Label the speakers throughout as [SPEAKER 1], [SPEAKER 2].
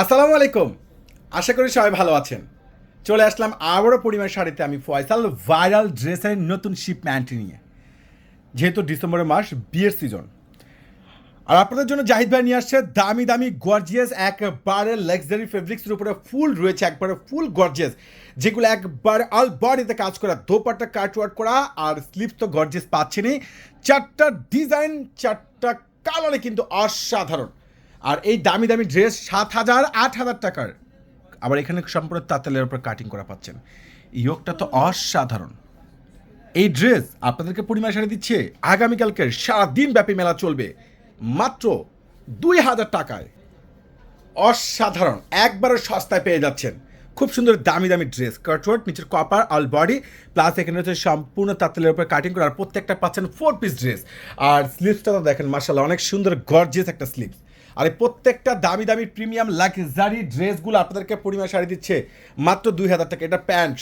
[SPEAKER 1] আসসালামু আলাইকুম। আশা করি সবাই ভালো আছেন। চলে আসলাম আবারও পরিমাণ শাড়িতে আমি ফয়সাল ভাইরাল ড্রেসের নতুন শিপ শিপম্যান্ট নিয়ে। যেহেতু ডিসেম্বরের মাস, বিয়ের সিজন আর আপনাদের জন্য জাহিদ ভাই নিয়ে আসছে দামি দামি গর্জিয়াস একবারে লাক্সারি ফেব্রিক্সের উপরে ফুল রয়েছে, একবারে ফুল গর্জিয়াস যেগুলো একবার অল বডিতে কাজ করা, দোপাট্টা কাটওয়ার্ক করা, আর স্লিপস তো গর্জিয়াস পাচ্ছেনই চারটা ডিজাইন চারটা কালারে কিন্তু অসাধারণ। আর এই দামি দামি ড্রেস সাত হাজার, আট হাজার টাকার। আবার এখানে সম্পূর্ণ তাঁতেলের উপর কাটিং করা পাচ্ছেন। ইয়োগটা তো অসাধারণ। এই ড্রেস আপনাদেরকে পরিমাণ সারে দিচ্ছে। আগামীকালকের সারাদিন ব্যাপী মেলা চলবে। মাত্র দুই হাজার টাকায়। অসাধারণ। একবারও সস্তায় পেয়ে যাচ্ছেন। খুব সুন্দর দামি দামি ড্রেস। কাটওয়ার্ক নিচের কপার অল বডি প্লাস এখানে হচ্ছে সম্পূর্ণ তাঁতেলের উপরে কাটিং করা। আর প্রত্যেকটা পাচ্ছেন ফোর পিস ড্রেস আর স্লিপসটা তো দেখেন মার্শাল্লাহ অনেক সুন্দর গর্জিয়াস একটা স্লিপস আর এই প্রত্যেকটা দামি দামি প্রিমিয়াম লাক্সারি ড্রেসগুলো আপনাদেরকে পরিমাণ শাড়ি দিচ্ছে মাত্র দুই হাজার টাকা। এটা প্যান্ট।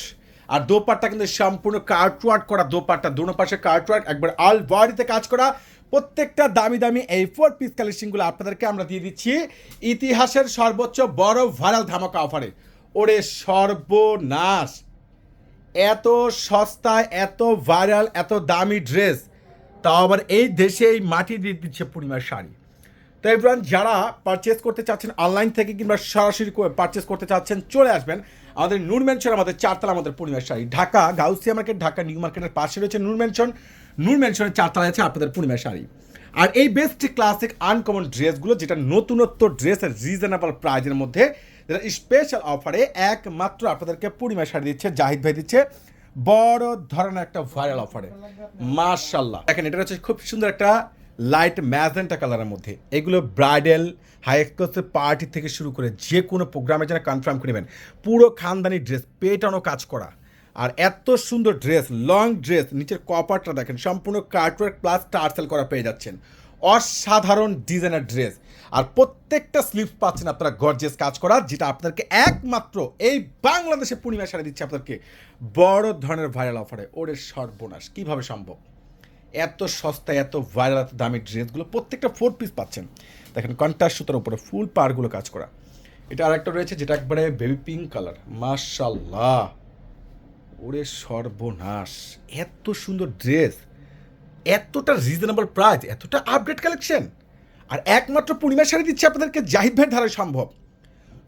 [SPEAKER 1] আর দোপাট্টা কিন্তু সম্পূর্ণ কার্টওয়ার্ক করা দোপাট্টা। দুনো পাশে কার্টওয়ার্ক একবার অল বডিতে কাজ করা। প্রত্যেকটা দামি দামি এই ফোর পিস কালেকশনগুলো আপনাদেরকে আমরা দিয়ে দিচ্ছি। ইতিহাসের সর্বোচ্চ বড় ভাইরাল ধামাকা অফারে ওরে সর্বনাশ! এত সস্তায় এত ভাইরাল এত দামি ড্রেস তাও আবার এই দেশে এই মাটি দিয়ে দিচ্ছে পূর্ণিমার শাড়ি। তো এভরান যারা পারচেস করতে চাচ্ছেন অনলাইন থেকে কিংবা সরাসরি পারচেস করতে চাচ্ছেন, চলে আসবেন। আমাদের নূর ম্যানশন আমাদের চারতলা, আমাদের পূর্ণিমার শাড়ি। ঢাকা, গাউসিয়া মার্কেট ঢাকা নিউ মার্কেটের পাশে রয়েছে নূর ম্যানশন নূর ম্যানশনের চারতলায় আছে আপনাদের পূর্ণিমার শাড়ি। আর এই বেস্ট ক্লাসিক আনকমন ড্রেসগুলো যেটা নতুনত্ব ড্রেস রিজনেবল প্রাইজের মধ্যে, যেটা স্পেশাল অফারে একমাত্র আপনাদেরকে পূর্ণিমা শাড়ি দিচ্ছে, জাহিদ ভাই দিচ্ছে। বড় ধরনের একটা ভাইরাল অফারে মার্শাল্লাহ দেখেন, এটা হচ্ছে খুব সুন্দর একটা লাইট ম্যাজেন্টা কালারের মধ্যে। এগুলো ব্রাইডাল, হাই এক্সক্লুসিভ পার্টি থেকে শুরু করে যে কোনো প্রোগ্রামে যেন কনফার্ম করে নেবেন। পুরো খানদানি ড্রেস, পেটানো কাজ করা। আর এত সুন্দর ড্রেস লং ড্রেস নিচের কপারটা দেখেন, সম্পূর্ণ কার্টওয়ার্ক প্লাস টার্সেল করা পেয়ে যাচ্ছেন। অসাধারণ ডিজাইনার ড্রেস আর প্রত্যেকটা স্লিপ পাচ্ছেন আপনারা গর্জিয়াস কাজ করা, যেটা আপনাদেরকে একমাত্র এই বাংলাদেশে পূর্ণিমা সারা দিচ্ছে আপনাদেরকে। বড় ধরনের ভাইরাল অফারে ওরে সর্বনাশ, কীভাবে সম্ভব? এত সস্তায় এত ভাইরাল এত দামি ড্রেসগুলো প্রত্যেকটা ফোর পিস পাচ্ছেন। দেখেন, কন্ট্রাস্ট সুতার উপরে ফুল পারগুলো কাজ করা। এটা আরেকটা রয়েছে, যেটা একবারে বেবি পিঙ্ক কালার মাশাল্লাহ ওরে সর্বনাশ! এত সুন্দর ড্রেস এতটা রিজনেবল প্রাইস এতটা আপডেট কালেকশন আর একমাত্র পূর্ণিমা শাড়ি দিচ্ছে আপনাদেরকে, জাহিদ ভাইয়ের ধারায় সম্ভব।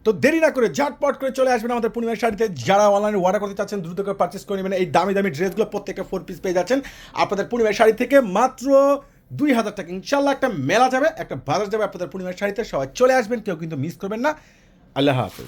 [SPEAKER 1] তো দেরি না করে ঝটপট করে চলে আসবেন আমাদের পূর্ণিমার শাড়িতে। যারা অনলাইনে অর্ডার করতে চাচ্ছেন, দ্রুত করে পারচেস করে নেবেন। এই দামি দামি ড্রেসগুলো প্রত্যেকটা ফোর পিস পেয়ে যাচ্ছেন। আপনাদের পূর্ণিমার শাড়ি থেকে মাত্র দুই হাজার টাকা। ইনশাল্লাহ একটা মেলা যাবে, একটা বাজার যাবে আপনাদের পূর্ণিমার শাড়িতে। সবাই চলে আসবেন, কেউ কিন্তু মিস করবেন না। আল্লাহ হাফেজ।